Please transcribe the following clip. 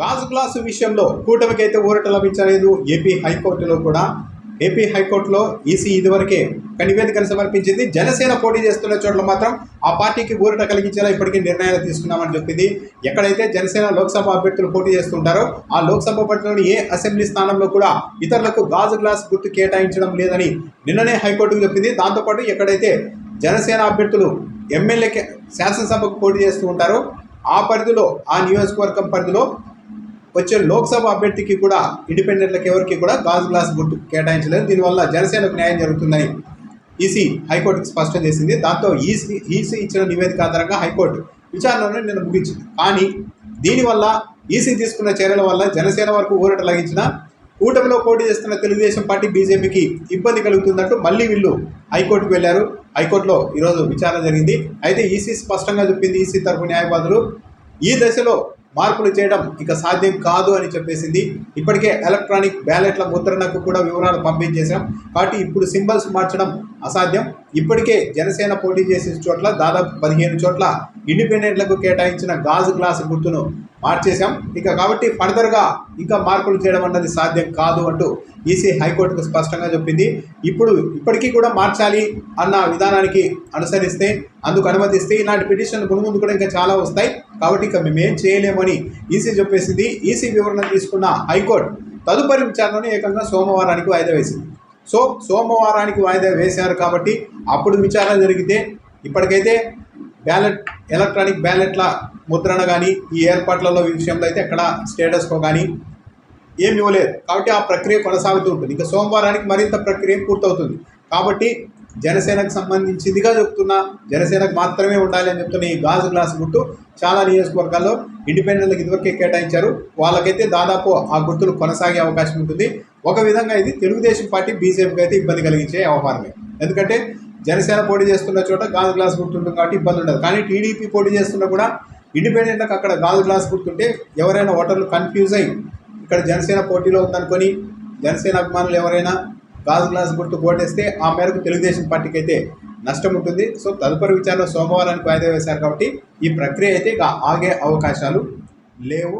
గాజు గ్లాసు విషయంలో కూటమికి అయితే ఊరట లభించలేదు. ఏపీ హైకోర్టులో కూడా. ఏపీ హైకోర్టులో ఈసీ ఇదివరకే ఒక నివేదికను సమర్పించింది. జనసేన పోటీ చేస్తున్న చోట్ల మాత్రం ఆ పార్టీకి ఊరట కలిగించేలా ఇప్పటికీ నిర్ణయాలు తీసుకున్నామని చెప్పింది. ఎక్కడైతే జనసేన లోక్సభ అభ్యర్థులు పోటీ చేస్తుంటారో ఆ లోక్సభ పరిధిలోని ఏ అసెంబ్లీ స్థానంలో కూడా ఇతరులకు గాజు గ్లాస్ గుర్తు కేటాయించడం లేదని నిన్ననే హైకోర్టుకు చెప్పింది. దాంతోపాటు ఎక్కడైతే జనసేన అభ్యర్థులు ఎమ్మెల్యే శాసనసభకు పోటీ చేస్తూ ఉంటారో ఆ పరిధిలో ఆ నియోజకవర్గం పరిధిలో వచ్చే లోక్సభ అభ్యర్థికి కూడా ఇండిపెండెంట్లకు ఎవరికి కూడా గాజు గ్లాస్ గుర్తు కేటాయించలేదు. దీనివల్ల జనసేనకు న్యాయం జరుగుతుందని ఈసీ హైకోర్టుకు స్పష్టం చేసింది. దాంతో ఈసీ ఈసీ ఇచ్చిన నివేదిక ఆధారంగా హైకోర్టు విచారణను నిన్న ముగించింది. కానీ దీనివల్ల ఈసీ తీసుకున్న చర్యల వల్ల జనసేన వరకు ఊరట లగించిన కూటమిలో పోటీ చేస్తున్న తెలుగుదేశం పార్టీ బీజేపీకి ఇబ్బంది కలుగుతుందంటూ మళ్ళీ వీళ్ళు హైకోర్టుకు వెళ్ళారు. హైకోర్టులో ఈరోజు విచారణ జరిగింది. అయితే ఈసీ స్పష్టంగా చెప్పింది. ఈసీ తరపు న్యాయవాదులు ఈ దశలో మార్పులు చేయడం ఇక సాధ్యం కాదు అని చెప్పేసింది. ఇప్పటికే ఎలక్ట్రానిక్ బ్యాలెట్ల ముద్రణకు కూడా వివరాలు పంపించేశాం. కాబట్టి ఇప్పుడు సింబల్స్ మార్చడం అసాధ్యం. ఇప్పటికే జనసేన పోటీ చేసే చోట్ల దాదాపు పదిహేను చోట్ల ఇండిపెండెంట్లకు కేటాయించిన గాజు గ్లాసు గుర్తును మార్చేశాం. ఇక కాబట్టి ఫర్దర్గా ఇంకా మార్పులు చేయడం అన్నది సాధ్యం కాదు అంటూ ఈసీ హైకోర్టుకు స్పష్టంగా చెప్పింది. ఇప్పుడు ఇప్పటికీ కూడా మార్చాలి అన్న విధానానికి అనుసరిస్తే అందుకు అనుమతిస్తే ఇలాంటి పిటిషన్ ముందు కూడా ఇంకా చాలా వస్తాయి. కాబట్టి ఇక మేమేం చేయలేమని ఈసీ చెప్పేసింది. ఈసీ వివరణ తీసుకున్న హైకోర్టు తదుపరి విచారణను ఏకంగా సోమవారానికి వాయిదా వేసింది. సో సోమవారానికి వాయిదా వేశారు కాబట్టి అప్పుడు విచారణ జరిగితే ఇప్పటికైతే బ్యాలెట్ ఎలక్ట్రానిక్ బ్యాలెట్ల ముద్రణ కానీ ఈ ఏర్పాట్లలో విషయంలో అయితే ఎక్కడ స్టేటస్కో కానీ ఏమి ఇవ్వలేదు. కాబట్టి ఆ ప్రక్రియ కొనసాగుతూ ఉంటుంది. ఇంకా సోమవారానికి మరింత ప్రక్రియ పూర్తవుతుంది. కాబట్టి జనసేనకు సంబంధించిందిగా చెప్తున్నా జనసేనకు మాత్రమే ఉండాలి అని చెప్తున్న ఈ గాజు గ్లాస్ గుర్తు చాలా నియోజకవర్గాల్లో ఇండిపెండెంట్లకు ఇదివరకే కేటాయించారు. వాళ్ళకైతే దాదాపు ఆ గుర్తులు కొనసాగే అవకాశం ఉంటుంది. ఒక విధంగా ఇది తెలుగుదేశం పార్టీ బీజేపీకి అయితే ఇబ్బంది కలిగించే వ్యవహారమే ఎందుకంటే జనసేన పోటీ చేస్తున్న చోట గాజు గ్లాస్ గుర్తుంటుంది కాబట్టి ఇబ్బంది ఉండదు. కానీ టీడీపీ పోటీ చేస్తున్నా కూడా ఇండిపెండెంట్లకు అక్కడ గాజు గ్లాస్ గుర్తుంటే ఎవరైనా ఓటర్లు కన్ఫ్యూజ్ అయ్యి ఇక్కడ జనసేన పోటీలో ఉందనుకొని జనసేన అభిమానులు ఎవరైనా గాజు గ్లాస్ గుర్తు ఓటేస్తే ఆ మేరకు తెలుగుదేశం పార్టీకి అయితే నష్టం ఉంటుంది. సో తదుపరి విచారణ సోమవారానికి వాయిదా వేశారు కాబట్టి ఈ ప్రక్రియ అయితే ఇక ఆగే అవకాశాలు లేవు.